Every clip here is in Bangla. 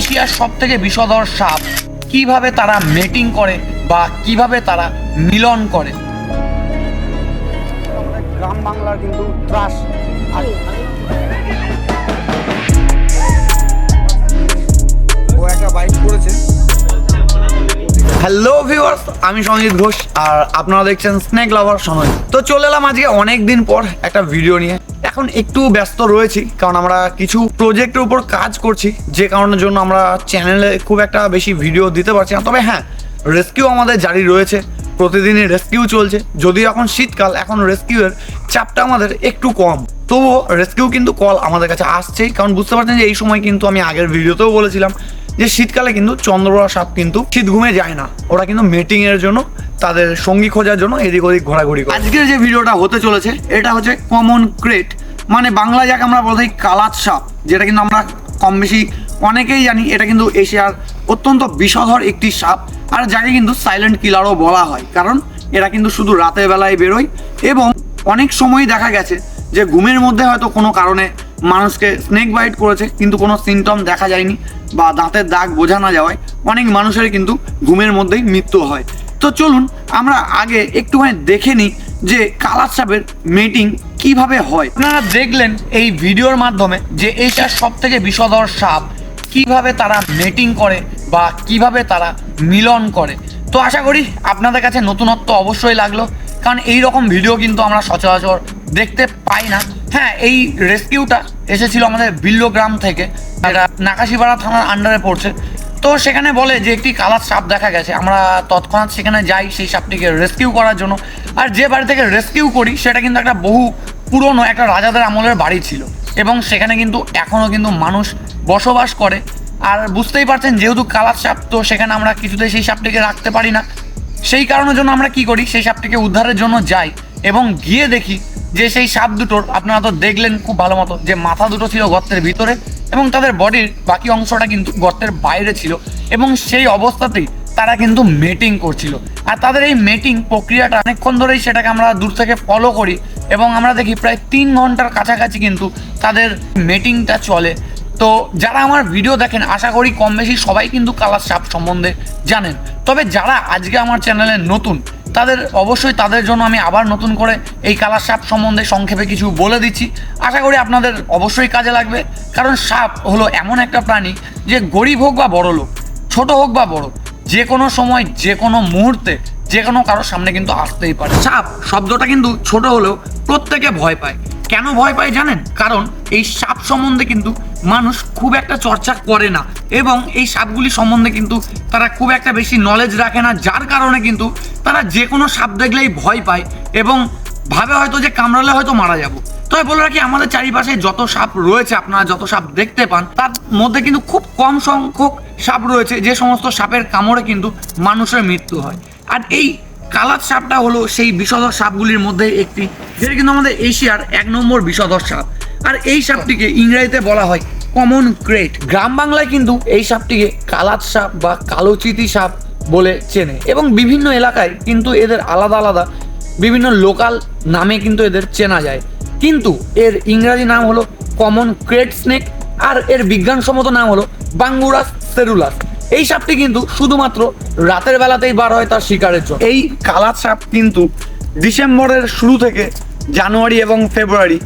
এশিয়ার সব থেকে বিষধর সাপ। কীভাবে তারা মেটিং করে বা কীভাবে তারা মিলন করে? গ্রাম বাংলার কিন্তু ত্রাস। আর হ্যালো ভিউয়ার্স আমি সঞ্জিত ঘোষ আর আপনারা দেখছেন স্নেক লাভার সময় তো চলে এলাম আজকে অনেক দিন পর একটা ভিডিও নিয়ে। এখন একটু ব্যস্ত রয়েছি, কারণ আমরা কিছু প্রজেক্টের উপর কাজ করছি, যে কারণের জন্য আমরা চ্যানেলে খুব একটা বেশি ভিডিও দিতে পারছি না। তবে হ্যাঁ রেস্কিউ আমাদের জারি রয়েছে, প্রতিদিনই রেস্কিউ চলছে। যদিও এখন শীতকাল, এখন রেস্কিউয়ের চাপটা আমাদের একটু কম। তবুও রেস্কিউ কিন্তু কল আমাদের কাছে আসছেই, কারণ বুঝতে পারছেন যে এই সময় কিন্তু আমি আগের ভিডিওতেও বলেছিলাম যে শীতকালে কিন্তু চন্দ্রবড়া সাপ কিন্তু শীত ঘুমে যায় না। ওরা কিন্তু মেটিং এর জন্য, তাদের সঙ্গী খোঁজার জন্য এদিক ওদিক ঘোরাঘুরি করে। আজকের যে ভিডিওটা হতে চলেছে, এটা হচ্ছে কমন ক্রেট মানে বাংলা যাকে আমরা বলতে কালাত সাপ, যেটা কিন্তু আমরা কম বেশি অনেকেই জানি, এটা কিন্তু এশিয়ার অত্যন্ত বিষধর একটি সাপ, আর যাকে কিন্তু সাইলেন্ট কিলারও বলা হয়, কারণ এরা কিন্তু শুধু রাতের বেলায় বেরোয় এবং অনেক সময় দেখা গেছে যে ঘুমের মধ্যে হয়তো কোনো কারণে মানুষকে স্নেক বাইট করেছে, কিন্তু কোনো সিমটম দেখা যায়নি বা দাঁতের দাগ বোঝা না যাওয়ায় অনেক মানুষের কিন্তু ঘুমের মধ্যেই মৃত্যু হয়। তো চলুন আমরা আগে একটুখানি দেখে নিই যে কালার সাপের মিটিং কীভাবে হয়। আপনারা দেখলেন এই ভিডিওর মাধ্যমে যে এইটার সব থেকে বিষধর সাপ, কীভাবে তারা মেটিং করে বা কীভাবে তারা মিলন করে। তো আশা করি আপনাদের কাছে নতুনত্ব অবশ্যই লাগল, কারণ এই রকম ভিডিও কিন্তু আমরা সচরাচর দেখতে পাই না। হ্যাঁ এই রেস্কিউটা এসেছিল আমাদের বিল্লগ্রাম থেকে। এটা নাকাশিপাড়া থানার আন্ডারে পড়ছে। তো সেখানে বলে যে একটি কালার সাপ দেখা গেছে। আমরা তৎক্ষণাৎ সেখানে যাই সেই সাপটিকে রেস্কিউ করার জন্য। আর যে বাড়ি থেকে রেস্কিউ করি, সেটা কিন্তু একটা বহু পুরনো একটা রাজাদের আমলের বাড়ি ছিল। এবং সেখানে কিন্তু এখনও কিন্তু মানুষ বসবাস করে। আর বুঝতেই পারছেন, যেহেতু কালার সাপ, তো সেখানে আমরা কিছুতেই সেই সাপটিকে রাখতে পারি না। সেই কারণের জন্য আমরা কি করি, সেই সাপটিকে উদ্ধারের জন্য যাই। এবং গিয়ে দেখি যে সেই সাপ দুটোর আপনারা তো দেখলেন খুব ভালো মতো যে মাথা দুটো ছিল গর্তের ভিতরে এবং তাদের বডির বাকি অংশটা কিন্তু গর্তের বাইরে ছিল এবং সেই অবস্থাতেই তারা কিন্তু মেটিং করছিল। আর তাদের এই মেটিং প্রক্রিয়াটা অনেকক্ষণ ধরেই সেটাকে আমরা দূর থেকে ফলো করি এবং আমরা দেখি প্রায় তিন ঘণ্টার কাছাকাছি কিন্তু তাদের মেটিংটা চলে। তো যারা আমার ভিডিও দেখেন, আশা করি কম বেশি সবাই কিন্তু কালার সাপ সম্বন্ধে জানেন। তবে যারা আজকে আমার চ্যানেলে নতুন তাদের, অবশ্যই তাদের জন্য আমি আবার নতুন করে এই কালার সাপ সম্বন্ধে সংক্ষেপে কিছু বলে দিচ্ছি। আশা করি আপনাদের অবশ্যই কাজে লাগবে, কারণ সাপ হলো এমন একটা প্রাণী যে গরিব হোক বা বড় লোক, ছোট হোক বা বড়, যে কোনো সময়, যে কোনো মুহূর্তে, যে কোনো কারোর সামনে কিন্তু আসতেই পারে। সাপ শব্দটা কিন্তু ছোট হলেও প্রত্যেকে ভয় পায়। কেন ভয় পায় জানেন? কারণ এই সাপ সম্বন্ধে কিন্তু মানুষ খুব একটা চর্চা করে না। এবং এই সাপগুলি সম্বন্ধে কিন্তু তারা খুব একটা বেশি নলেজ রাখে না, যার কারণে কিন্তু তারা যে কোনো সাপ দেখলেই ভয় পায় এবং ভাবে হয়তো যে কামড়ালে হয়তো মারা যাব। তবে বলে রাখি, আমাদের চারিপাশে যত সাপ রয়েছে, আপনারা যত সাপ দেখতে পান, তার মধ্যে কিন্তু খুব কম সংখ্যক সাপ রয়েছে, যে সমস্ত সাপের কামড়ে কিন্তু মানুষের মৃত্যু হয়। আর এই কালার সাপটা হলো সেই বিষধর সাপগুলির মধ্যে একটি, যেটা কিন্তু আমাদের এশিয়ার এক নম্বর বিষধর সাপ। আর এই সাপটিকে ইংরেজিতে বলা হয় কমন ক্রেট গ্রাম বাংলায় কিন্তু এই সাপটিকে কালাত সাপ বা কালোচিতি সাপ বলে চেনে এবং বিভিন্ন এলাকায় কিন্তু এদের আলাদা আলাদা, বিভিন্ন লোকাল নামে কিন্তু এদের চেনা যায়। কিন্তু এর ইংরাজি নাম হলো কমন ক্রেট স্নেক আর এর বিজ্ঞানসম্মত নাম হলো বাঙ্গুরাস সেরুলাস। এই সাপটি কিন্তু শুধুমাত্র রাতের বেলাতেই বার হয় তার শিকারের জন্য। এই কালার সাপ কিন্তু ডিসেম্বরের শুরু থেকে জানুয়ারি এবং ফেব্রুয়ারি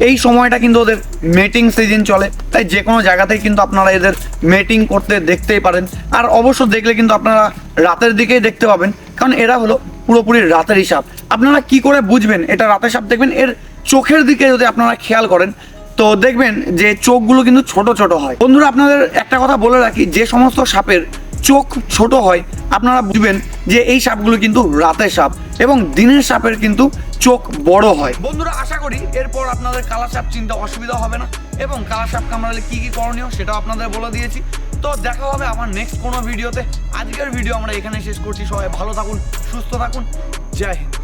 এই সময়টা কিন্তু ওদের মেটিং সিজন চলে। তাই যে কোনো জায়গাতেই কিন্তু আপনারা এদের মেটিং করতে দেখতেই পারেন। আর অবশ্য দেখলে কিন্তু আপনারা রাতের দিকেই দেখতে পাবেন। কারণ এরা হলো পুরোপুরি রাতেরই সাপ আপনারা কি করে বুঝবেন? এটা রাতের সাপ দেখবেন। এর চোখের দিকে যদি আপনারা খেয়াল করেন, তো দেখবেন যে চোখগুলো কিন্তু ছোট ছোট হয়। বন্ধুরা, আপনাদের একটা কথা বলে রাখি। যে সমস্ত সাপের চোখ ছোট হয়, আপনারা বুঝবেন যে এই সাপগুলো কিন্তু রাতের সাপ। এবং দিনের সাপের কিন্তু চোখ বড় হয়। বন্ধুরা, আশা করি এরপর আপনাদের কালাসাপ চিন্তা অসুবিধা হবে না এবং কালাসাপ কামড়ালে কি কি করণীয় সেটাও আপনাদের বলে দিয়েছি। তো দেখা হবে আমার নেক্সট কোনো ভিডিওতে। আজকের ভিডিও আমরা এখানে শেষ করছি। সবাই ভালো থাকুন, সুস্থ থাকুন। জয় হিন্দ।